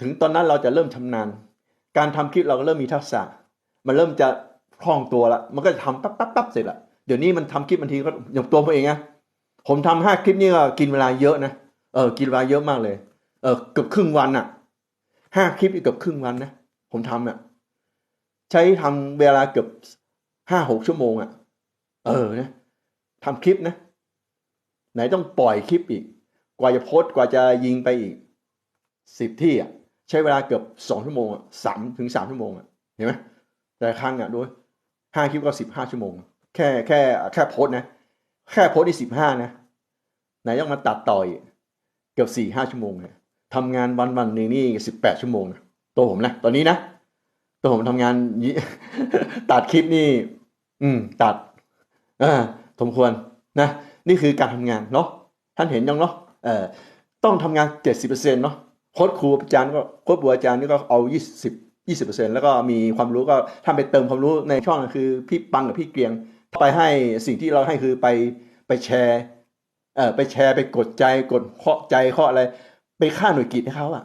ถึงตอนนั้นเราจะเริ่มชำนาญ การทำคลิปเราก็เริ่มมีทักษะ มันเริ่มจะคล่องตัวละ มันก็จะทำปั๊บปั๊บปั๊บเสร็จละ เดี๋ยวนี้มันทำคลิปบางทีก็อย่างตัวผมเองนะผมทำห้าคลิปนี่ก็กินเวลาเยอะนะ เออ กินเวลาเยอะมากเลย เออ เกือบครึ่งวันอะห้าคลิปเกือบครึ่งวันนะ ผมทำอะใช้ทำเวลาเกือบห้าหกชั่วโมงอะเออ นะทำคลิปนะ ไหนต้องปล่อยคลิปอีก กว่าจะโพสต์ กว่าจะยิงไปอีก สิบที่อะใช้เวลาเกือบสองชั่วโมงอะสามถึงสามชั่วโมงอะเห็นไหมแต่ครั้งอะด้วยห้าคลิปก็สิบห้าชั่วโมง แค่แค่แค่โพสนะ แค่โพสที่สิบห้านะไหนต้องมาตัดต่ออีกเกือบสี่ห้าชั่วโมงเนี่ยทำงานวันวันหนึ่งนี่สิบแปดชั่วโมงนะตัวผมนะตอนนี้นะตัวผมทำงานตัดคลิปนี่ อืม ตัดอ่าสมควรนะนี่คือการทำงานเนาะท่านเห็นยังเนาะเออต้องทำงานเจ็ดสิบเปอร์เซ็นต์เนาะ ค้ดครูอาจารย์ก็โค้ดบัวอาจารย์นี่ก็เอายี่สิบยี่สิบเปอร์เซ็นต์แล้วก็มีความรู้ก็ทำไปเติมความรู้ในช่องคือพี่ปังกับพี่เกียง ไปให้สิ่งที่เราให้คือไปไปแชร์เออไปแชร์ไปกดใจกดเคาะใจเคาะอะไร ไปค่าหน่วยกิจให้เขาอะ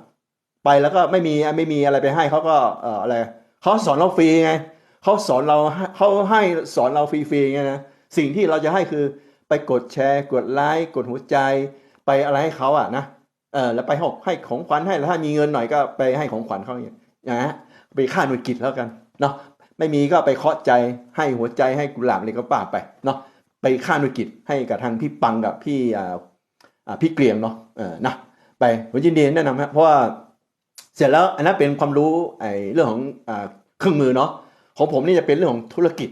ไปแล้วก็ไม่มีไม่มีอะไรไปให้เขาก็เอออะไรเขาสอนเราฟรีไงเขาสอนเราเขาให้สอนเราฟรีๆไงนะสิ่งที่เราจะให้คือไปกดแชร์ กดไลค์กดหัวใจ ไปอะไรให้เขาอะนะ เออแล้วไปห้ให้ของขวัญให้แล้วถ้ามีเงินหน่อยก็ไปให้ของขวัญเขาอย่างอย่างนะไปค่าหน่วยกิจแล้วกันเนาะไม่มีก็ไปเคาะใจให้หัวใจให้กุหลาบอะไรก็ป่าไปเนาะไปค่าหน่วยกิจให้กับทางพี่ปังกับพี่อ่าอ่าพี่เกรียงเนาะเออนะไปผมยินดีแนะนำครับเพราะว่าเสร็จแล้วอันนั้นเป็นความรู้ไอ้เรื่องของอ่าเครื่องมือเนาะของผมนี่จะเป็นเรื่องของธุรกิจ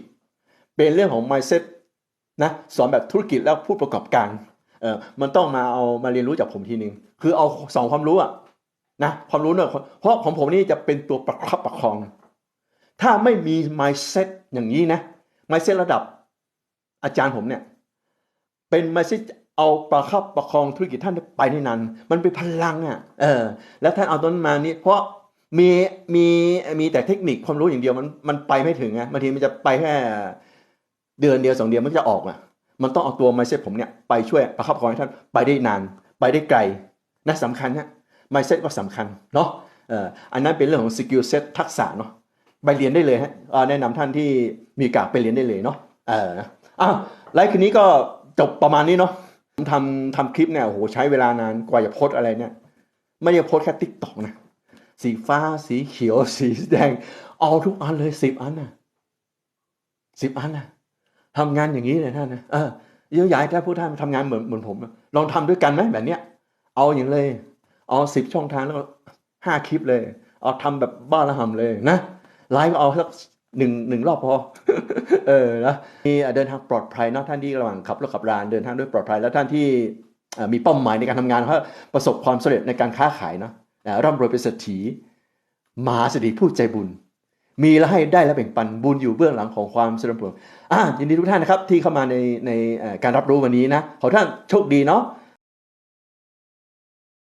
เป็นเรื่องของ mindset นะสอนแบบธุรกิจแล้วผู้ประกอบการ เออมันต้องมาเอามาเรียนรู้จากผมทีนึง คือเอาสองความรู้อะนะความรู้เนี่ยเพราะของผมนี่จะเป็นตัวประคับประคอง ถ้าไม่มี mindset อย่างนี้นะ mindset ระดับอาจารย์ผมเนี่ย เป็น mindset เอาประคับประคองธุรกิจท่านไปได้นานมันเป็นพลังอะเออ แล้วท่านเอาต้นมานี่เพราะมีมีมีแต่เทคนิคความรู้อย่างเดียวมันมันไปไม่ถึงไงบางทีมันจะไปแค่เดือนเดียวสองเดือนมันจะออกอะ มันต้องเอาตัว mindset ผมเนี่ยไปช่วยประคับประคองให้ท่านไปได้นานไปได้ไกลนะสำคัญนะ mindset ก็สำคัญเนาะอันนั้นเป็นเรื่องของ skill set ทักษะเนาะไปเรียนได้เลยฮะแนะนำท่านที่มีกาสไปเรียนได้เลยเนาะเออนะอ้าวไลฟ์คืนนี้ก็จบประมาณนี้เนาะผมทำทำคลิปเนี่ยโอ้โหใช้เวลานานกว่าจะโพสอะไรเนี่ย ไม่ได้โพสแค่ติ๊กต็อกนะสีฟ้าสีเขียวสีแดง เอาทุกอันเลยสิบอันนะสิบอันน่ะ ทำงานอย่างนี้เลยท่านนะเออเยอะใหญ่ถ้าผู้ท่านทำงานเหมือนเหมือนผม ลองทำด้วยกันไหมแบบเนี้ย เอาอย่างเลย เอาสิบช่องทางแล้วห้าคลิปเลย เอาทำแบบบ้าระห่ำเลยนะไลฟ์เอาสักหนึ่งหนึ่งรอบพอ เออนะมีเดินทางปลอดภัยนะท่านที่ระหว่างขับรถขับรานเดินทางด้วยปลอดภัยแล้วท่านที่มีเป้าหมายในการทำงานเขาะประสบความสำเร็จในการค้าขายเนาะร่ำรวยเป็นเศรษฐีมหาเศรษฐีผู้ใจบุญ มีแล้วให้ได้และแบ่งปันบุญอยู่เบื้องหลังของความสำเร็จผลอ่ายินดีทุกท่านนะครับที่เข้ามาในในการรับรู้วันนี้นะขอท่านโชคดีเนาะ